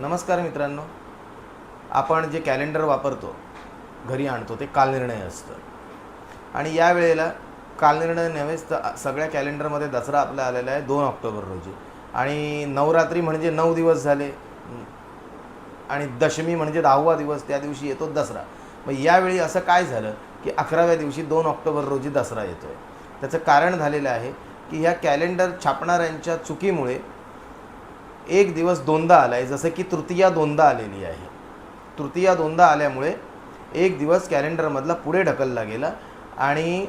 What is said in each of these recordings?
नमस्कार मित्रांनो. आपण जे कॅलेंडर वापरतो घरी आणतो ते कालनिर्णय असतं. आणि या वेळेला कालनिर्णय नव्हेच तर सगळ्या कॅलेंडरमध्ये दसरा आपला आलेला आहे दोन ऑक्टोबर रोजी. आणि नवरात्री म्हणजे नऊ दिवस झाले. आणि दशमी म्हणजे दहावा दिवस त्या दिवशी येतो दसरा. मग यावेळी असं काय झालं की अकराव्या दिवशी दोन ऑक्टोबर रोजी दसरा येतो आहे त्याचं कारण झालेलं आहे की ह्या कॅलेंडर छापणाऱ्यांच्या चुकीमुळे एक दिवस दोनदा आला आहे जसं की तृतीया दोनदा आलेली आहे. तृतीया दोनदा आल्यामुळे एक दिवस कॅलेंडरमधला पुढे ढकलला गेला आणि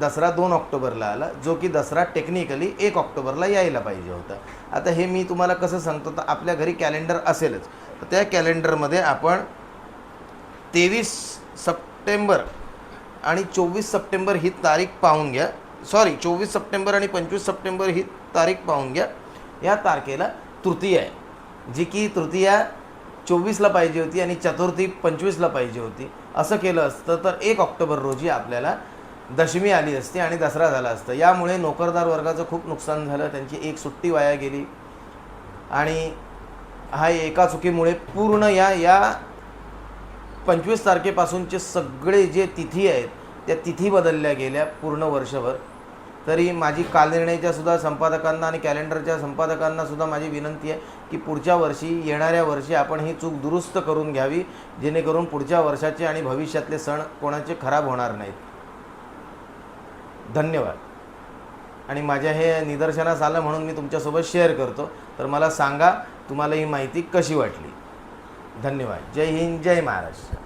दसरा दोन ऑक्टोबरला आला जो की दसरा टेक्निकली एक ऑक्टोबरला यायला पाहिजे होता. आता हे मी तुम्हाला कसं सांगतो तर आपल्या घरी कॅलेंडर असेलच. तर त्या कॅलेंडरमध्ये आपण तेवीस सप्टेंबर आणि चोवीस सप्टेंबर ही तारीख पाहून घ्या. सॉरी चोवीस सप्टेंबर आणि पंचवीस सप्टेंबर ही तारीख पाहून घ्या. या तारखेला तृतीया आहे जी की तृतीया चोवीसला पाहिजे होती आणि चतुर्थी पंचवीसला पाहिजे होती. असं केलं असतं तर एक ऑक्टोबर रोजी आपल्याला दशमी आली असती आणि दसरा झाला असतं. यामुळे नोकरदार वर्गाचं खूप नुकसान झालं त्यांची एक सुट्टी वाया गेली. आणि हा एका चुकीमुळे पूर्ण या या पंचवीस तारखेपासूनचे सगळे जे तिथी आहेत त्या तिथी बदलल्या गेल्या पूर्ण वर्षभर. तरी माझी कालनिर्णयच्या सुद्धा संपादकांना आणि कॅलेंडरच्या संपादकांना सुद्धा माझी विनंती आहे की पुढच्या वर्षी येणाऱ्या वर्षी आपण ही चूक दुरुस्त करून घ्यावी जेणेकरून पुढच्या वर्षाचे आणि भविष्यातले सण कोणाचे खराब होणार नाहीत. धन्यवाद. आणि माझ्या हे निदर्शनास आलं म्हणून मी तुमच्यासोबत शेअर करतो. तर मला सांगा तुम्हाला ही माहिती कशी वाटली? धन्यवाद. जय हिंद जय महाराष्ट्र.